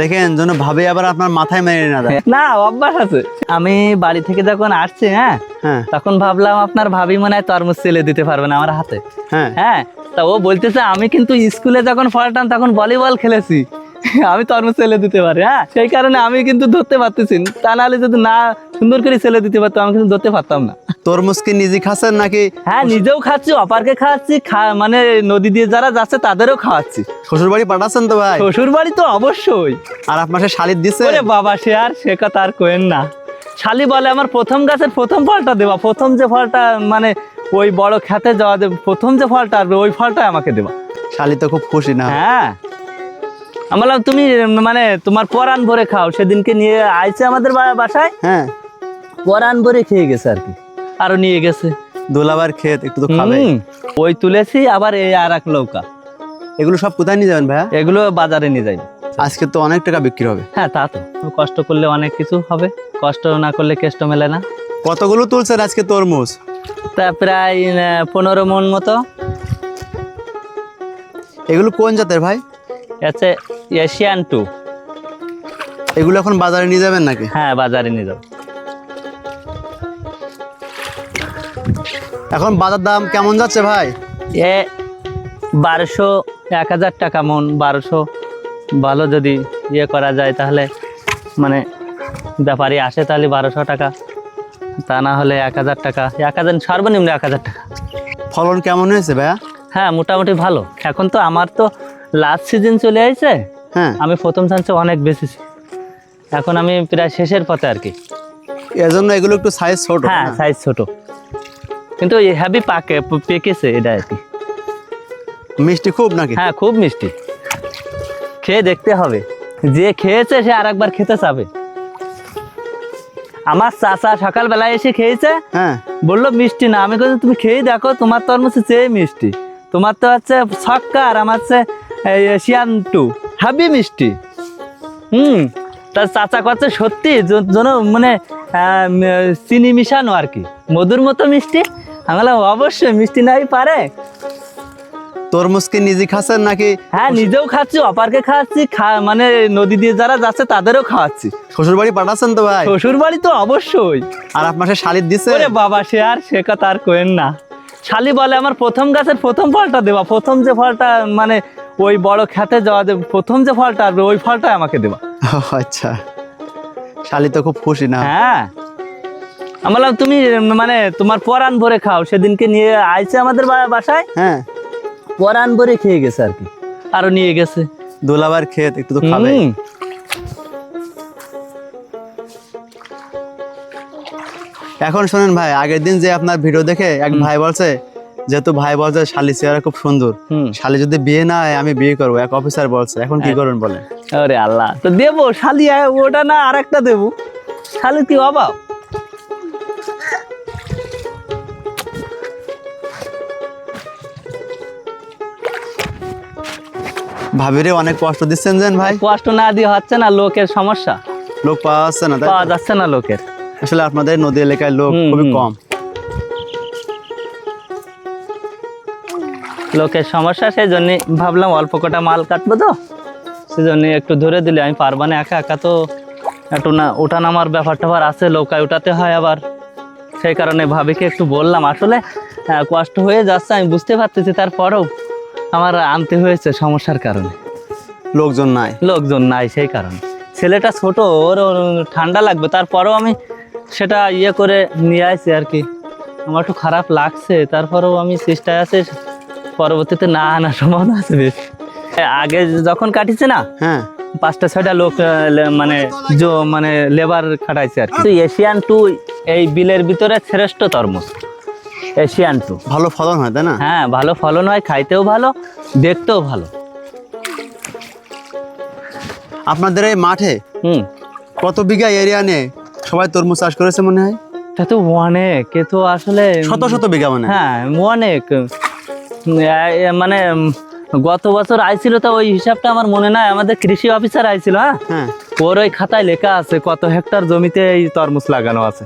দেখেন যেন ভাবে আবার আপনার মাথায় মেরে না দেয়। না অভ্যাস আছে। আমি বাড়ি থেকে যখন আসছি হ্যাঁ হ্যাঁ। তখন ভাবলাম আপনার ভাবি মনে হয় তরমুজ ছেলে দিতে পারবে না আমার হাতে। হ্যাঁ। হ্যাঁ তা ও বলতেছে আমি কিন্তু স্কুলে যখন পড়াতাম তখন ভলিবল খেলেছি। আমি তরমুজ ছেলে দিতে পারি হ্যাঁ? সেই কারণে আমি কিন্তু ধরতে পারতেছি না। তা নাহলে যদি না সুন্দর করে ছেলে দিতে পারতাম আমি কিন্তু ধরতে পারতাম না। তরমুজ কি নিজে খাচ্ছেন নাকি? হ্যাঁ নিজেও খাচ্ছি অপারকে খাওয়াচ্ছি মানে নদী দিয়ে যারা যাচ্ছে তাদেরও খাওয়াচ্ছি। শ্বশুর বাড়ি পাঠাচ্ছেন তো ভাই? শ্বশুর বাড়ি তো অবশ্যই। আর আপনার সে শালির দিচ্ছে ওরে বাবা সে আর সে কথা আর কোয়েন না। শালি বলে আমার প্রথম গাছের প্রথম ফলটা দেবা প্রথম যে ফলটা মানে ওই বড় খেতে যাওয়া দেবে প্রথম যে ফলটা আসবে ওই ফলটাই আমাকে দেবা। শালি তো খুব খুশি না। হ্যাঁ। আমি বললাম তুমি মানে তোমার পরাণ ভরে খাও সেদিনকে নিয়ে আইছে আমাদের বাসায়? হ্যাঁ। পরাণ ভরে খেয়ে গেছে আর কি। আরও নিয়ে গেছে। দোলাবার ক্ষেত একটু তো খাবে। ওই তুলেছি আবার এই আর এক লৌকা এগুলো সব কোথায় নিয়ে যাবেন ভাইয়া? এগুলো বাজারে নিয়ে যাই। আজকে তো অনেক টাকা বিক্রি হবে। হ্যাঁ তা তো। কষ্ট করলে অনেক কিছু হবে কষ্ট না করলে কেষ্ট মেলে না। কতগুলো তুলছেন আজকে তরমুজ? তা প্রায় পনেরো মন মতো। এগুলো কোন জাতের ভাই? আছে এশিয়ান টু। এগুলো এখন বাজারে নিয়ে যাবেন নাকি? হ্যাঁ বাজারে নিয়ে যাও এখন বাজার দাম কেমন যাচ্ছে ভাই? এ বারোশো এক হাজার টাকা মন বারোশো। ভালো যদি ইয়ে করা যায় তাহলে মানে ব্যাপারী আসে তাহলে বারোশো টাকা। তা না হলে এক হাজার টাকা। এক হাজার সর্বনিম্ন এক হাজার টাকা। ফলন কেমন হয়েছে ভাইয়া? হ্যাঁ মোটামুটি ভালো। এখন তো আমার তো লাস্ট সিজন চলে আসছে হ্যাঁ। আমি প্রথম চান্সে অনেক বেশিছি এখন আমি প্রায় শেষের পথে আর কি। এর জন্য এগুলো একটু সাইজ ছোট হ্যাঁ সাইজ ছোট। কিন্তু হ্যাভি পাকে পেকেছে এটা আর কি। মিষ্টি খুব নাকি? হ্যাঁ খুব মিষ্টি। খেয়ে দেখতে হবে। যে খেয়েছে সে আর একবার খেতে চাবে। আমার চাচা সকালবেলায় এসে খেয়েছে হ্যাঁ। বলল মিষ্টি না। আমি বলছি তুমি খেয়ে দেখো তোমার তরমুজ চেয়ে মিষ্টি। তোমার তো হচ্ছে ছক্কা আর আমার হচ্ছে এশিয়ান টু হাবি মিষ্টি। হুম তার চাচা করছে সত্যি যেন মানে চিনি মিশানো আর কি। মধুর মতো মিষ্টি? আমি বললাম অবশ্যই মিষ্টি নাই পারে। তরমুজ কি নিজে খাচ্ছেন নাকি? হ্যাঁ নিজেও খাচ্ছি অপারকে খাওয়াচ্ছি মানে নদী দিয়ে যারা যাচ্ছে তাদেরও খাওয়াচ্ছি। শ্বশুর বাড়ি পাঠাচ্ছেন তো ভাই? শ্বশুর বাড়ি তো অবশ্যই। আর আপনার সে শালির দিচ্ছে ওরে বাবা সে আর সে কথা আর কোয়েন না। শালি বলে আমার প্রথম গাছের প্রথম ফলটা দেবা প্রথম যে ফলটা মানে ওই বড় খেতে যাওয়া দেবে প্রথম যে ফলটা আসবে ওই ফলটাই আমাকে দেবা। আচ্ছা। শালি তো খুব খুশি না? হ্যাঁ। আমি বললাম তুমি মানে তোমার পরাণ ভরে খাও সেদিনকে নিয়ে আইছে আমাদের বাসায়। হ্যাঁ। পরাণ ভরে খেয়ে গেছে আর কি আরও নিয়ে গেছে। দোলাবার ক্ষেত একটু তো খাবে। এখন শোনেন ভাই আগের দিন যে আপনার ভিডিও দেখে এক ভাই বলছে যেহেতু ভাই বলছে শালি চেহারা খুব সুন্দর। শালি যদি বিয়ে না হয় আমি বিয়ে করব। এক অফিসার বলছে এখন কি করবেন বলে আরে আল্লাহ তো দেবো শালি ওটা না আর একটা দেবো। শালি কি অভাব ভাবিরে অনেক কষ্ট দিচ্ছেন যেন ভাই? কষ্ট না দিয়ে হচ্ছে না লোকের সমস্যা। লোক পাওয়া যাচ্ছে না? পাওয়া যাচ্ছে না লোকের। আসলে আপনাদের নদী এলাকায় লোক খুবই কম। লোকের সমস্যা সেই জন্য ভাবলাম অল্প কটা মাল কাটবো তো। সেজন্য একটু ধরে দিলে আমি পারব না একা একা তো। একটু না ওঠা নামার ব্যাপার ট্যাপার আছে নৌকায় উঠাতে হয় আবার। সেই কারণে ভাবিকে একটু বললাম আসলে কষ্ট হয়ে যাচ্ছে আমি বুঝতে পারতেছি তারপরেও আমার আনতে হয়েছে সমস্যার কারণে। লোকজন নাই? লোকজন নাই সেই কারণে। ছেলেটা ছোট ওর ঠান্ডা লাগবে তারপরেও আমি সেটা ইয়ে করে নিয়ে আসছি আর কি। আমার একটু খারাপ লাগছে তারপরেও আমি চেষ্টায় আছে পরবর্তীতে না আনার সম্ভাবনা আছে বেশ। আগে যখন কাটিছে না হ্যাঁ। পাঁচটা ছয়টা লোক মানে মানে লেবার খাটাইছে আর কি। এশিয়ান টু এই বিলের ভিতরে শ্রেষ্ঠ তরমুজ এশিয়ান টু ভালো ফলন হয় তাই না? হ্যাঁ ভালো ফলন হয় খাইতেও ভালো দেখতেও ভালো। আপনাদের এই মাঠে হুম। কত বিঘা এরিয়া নিয়ে সবাই তরমুজ চাষ করেছে মনে হয়? তা তো অনেক এ তো আসলে শত শত বিঘা মানে? হ্যাঁ অনেক। মানে গত বছর আইছিল তো ওই হিসাবটা আমার মনে নাই। আমাদের কৃষি অফিসার আইছিল হ্যাঁ? হ্যাঁ। ওর ওই খাতায় লেখা আছে কত হেক্টর জমিতে এই তরমুজ লাগানো আছে।